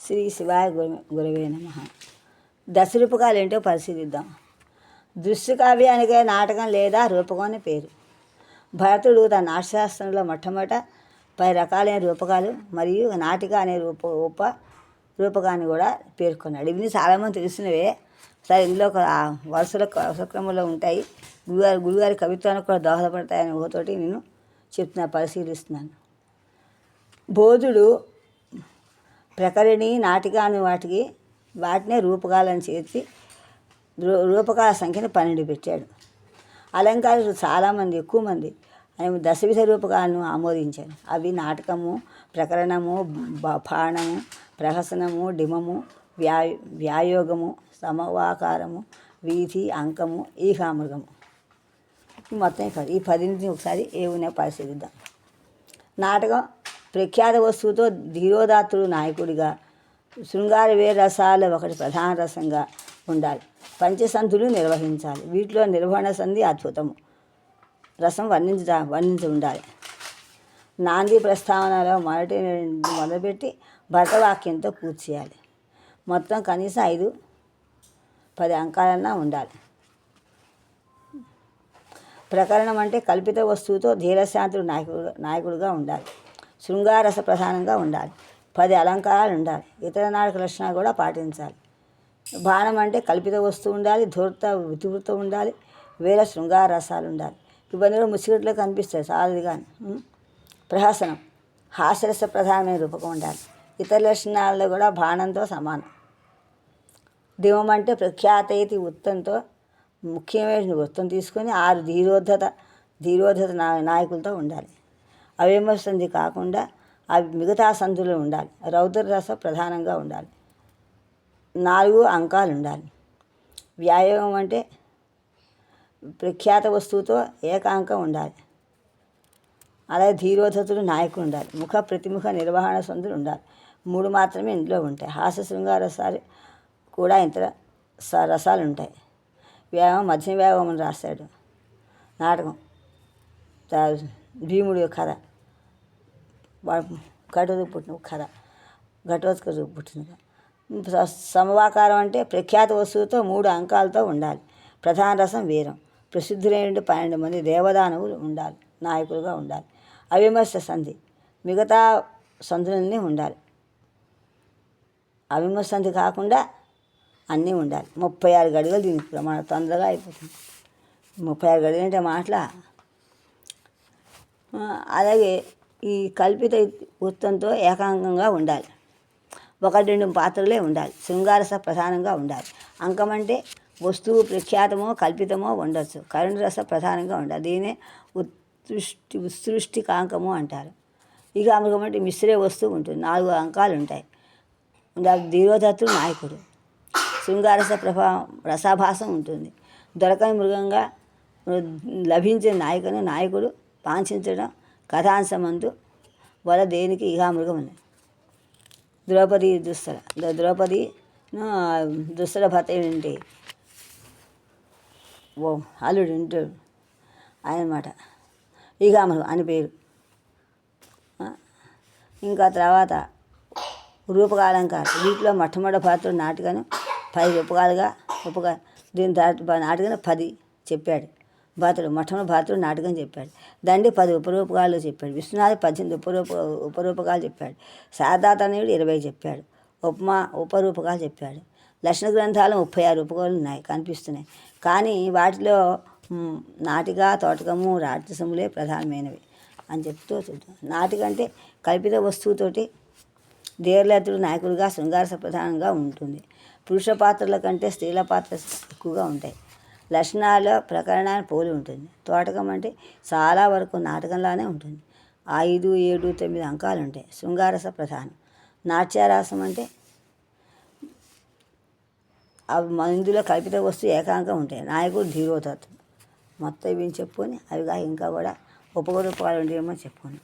శ్రీ శివాయ గురు గురవే నమ. దశరూపకాలు ఏంటో పరిశీలిద్దాం. దృశ్య కావ్యానికే నాటకం లేదా రూపకం అని పేరు. భరతుడు తన నాట్యశాస్త్రంలో మొట్టమొదట పై రకాలైన రూపకాలు మరియు నాటిక అనే రూప ఉప రూపకాన్ని కూడా పేర్కొన్నాడు. ఇవన్నీ చాలామంది తెలిసినవే సరే ఇందులో ఒక వరుసల వరుసక్రమంలో ఉంటాయి. గురుగారి గురుగారి కవిత్వానికి కూడా దోహదపడతాయని ఊహతోటి నేను చెప్తున్నా పరిశీలిస్తున్నాను. బోధుడు ప్రకరణి నాటిక వాటికి వాటినే రూపకాలను చేర్చి రూ- రూపకాల సంఖ్యను పన్నెండు పెట్టాడు. అలంకారులు చాలామంది ఎక్కువ మంది ఆయన దశవిధ రూపకాలను ఆమోదించారు. అవి నాటకము ప్రకరణము బాణము ప్రహసనము డిమము వ్యా వ్యాయోగము సమవాకారము వీధి అంకము ఈహామృగము మొత్తం ఈ పది ఈ పదింటిని ఒకసారి ఏ ఉన్నాయో పరిశీలిద్దాం. నాటకం ప్రఖ్యాత వస్తువుతో ధీరోదాత్తుడు నాయకుడిగా శృంగార వే ఒకటి ప్రధాన రసంగా ఉండాలి. పంచసంతులు నిర్వహించాలి. వీటిలో నిర్వహణ సంధి అద్భుతము. రసం వర్ణించ వర్ణించి ఉండాలి. నాంది ప్రస్తావనలో మొదటి మొదలుపెట్టి భరతవాక్యంతో పూర్తి చేయాలి. మొత్తం కనీసం ఐదు పది అంకాలన్నా ఉండాలి. ప్రకరణం అంటే కల్పిత వస్తువుతో ధీరశాంతుడు నాయకుడు నాయకుడుగా ఉండాలి. శృంగారస ప్రధానంగా ఉండాలి. పది అలంకారాలు ఉండాలి. ఇతర నాటక లక్షణాలు కూడా పాటించాలి. బాణం అంటే కల్పిత వస్తువు ఉండాలి ధూర్త ఇతివృత్త ఉండాలి వేరే శృంగార రసాలు ఉండాలి. ఇవన్నీ కూడా ముసిగట్లో కనిపిస్తాయి చాలది కానీ. ప్రహసనం హాస్యరస ప్రధానమైన రూపకం ఉండాలి. ఇతర లక్షణాల్లో కూడా బాణంతో సమానం. దివం అంటే ప్రఖ్యాతైతి వృత్తంతో ముఖ్యమైన వృత్తం తీసుకొని ఆరు ధీరోద్ధత ధీరోద్ధత నాయకులతో ఉండాలి. అవేమస్తుంది సంధి కాకుండా అవి మిగతా సందులు ఉండాలి. రౌద్ర రస ప్రధానంగా ఉండాలి. నాలుగు అంకాలు ఉండాలి. వ్యాయామం అంటే ప్రఖ్యాత వస్తువుతో ఏకాంకం ఉండాలి. అలాగే ధీరోధతుడు నాయకుడు ఉండాలి. ముఖ ప్రతిముఖ నిర్వహణ సందులు ఉండాలి. మూడు మాత్రమే ఇందులో ఉంటాయి. హాస్య శృంగార రసాలు కూడా ఇంత స- రసాలు ఉంటాయి. వ్యాయామం మధ్య వ్యాయామం అని రాశాడు. నాటకం. భీముడి కథ. ఘటోత్క పుట్టిన కథ. ఘటోత్క పుట్టిన సమవాకారం అంటే ప్రఖ్యాత వస్తువుతో మూడు అంకాలతో ఉండాలి. ప్రధాన రసం వీరం. ప్రసిద్ధులైన పన్నెండు మంది దేవదానవులు ఉండాలి. నాయకులుగా ఉండాలి. అవిమర్శ సంధి. మిగతా సంధులన్నీ ఉండాలి. అవిమర్శ సంధి కాకుండా అన్నీ ఉండాలి. ముప్పై ఆరు గడిగలు దీనికి ప్రమాణం తొందరగా అయిపోతుంది. ముప్పై ఆరు గడిగలు అంటే మాటల? అలాగే ఈ కల్పిత వృత్తంతో ఏకాంకంగా ఉండాలి. ఒకటి రెండు పాత్రలే ఉండాలి. శృంగారస ప్రధానంగా ఉండాలి. అంకం అంటే వస్తువు ప్రఖ్యాతమో కల్పితమో ఉండొచ్చు. కరుణ రస ప్రధానంగా ఉండాలి. దీనే ఉత్సృష్టి ఉత్సృష్టికాంకము అంటారు. ఇక అమృగం అంటే మిశ్రే వస్తువు ఉంటుంది. నాలుగు అంకాలు ఉంటాయి ఉండాలి ధీరోదత్తుడు నాయకుడు. శృంగారస ప్రభా రసాభాసం ఉంటుంది. దొరకని మృగంగా లభించే నాయకుని నాయకుడు పాంఛించడం కథాంశమందు వల దేనికి ఇహా ఉంది ద్రౌపది దుస్తల ద్రౌపది దుస్తల భర్త ఏంటి ఓ అల్లుడు ఉంటాడు ఆయన అనమాట అని పేరు. ఇంకా తర్వాత రూపకాలంకారం. వీటిలో మొట్టమొదటి పాత్ర నాటకను పది రూపకాలుగా ఉపక దీని తర్వాత నాటకం పది చెప్పాడు. భాతుడు మఠంలో భాతుడు నాటకం చెప్పాడు. దండి పది ఉపరూపకాలు చెప్పాడు. విశ్వనాథ్ పద్దెనిమిది ఉపరూప ఉపరూపకాలు చెప్పాడు. శారదాతనయుడు ఇరవై చెప్పాడు. ఉపమా ఉపరూపకాలు చెప్పాడు. లక్షణ గ్రంథాలు ముప్పై ఆరు రూపకాలు ఉన్నాయి కనిపిస్తున్నాయి. కానీ వాటిలో నాటిక తోటకము రాజసములే ప్రధానమైనవి అని చెప్తూ చూద్దాం. నాటిక అంటే కల్పిత వస్తువుతోటి ధీరలతుడు నాయకుడిగా శృంగారస ప్రధానంగా ఉంటుంది. పురుష పాత్రల కంటే స్త్రీల పాత్ర ఎక్కువగా ఉంటాయి. లక్షణాల ప్రకరణాన్ని పోలి ఉంటుంది. తోటకం అంటే చాలా వరకు నాటకంలానే ఉంటుంది. ఐదు ఏడు తొమ్మిది అంకాలు ఉంటాయి. శృంగారస ప్రధానం. నాట్యారాసం అంటే అవి మందులో ఇందులో కల్పిత వస్తువు ఏకాంకం ఉంటాయి. నాయకుడు ధీరోతత్వం మొత్తం ఇవి చెప్పుకొని అవిగా ఇంకా కూడా ఉపగరూపాలు ఉండేమో చెప్పుకొని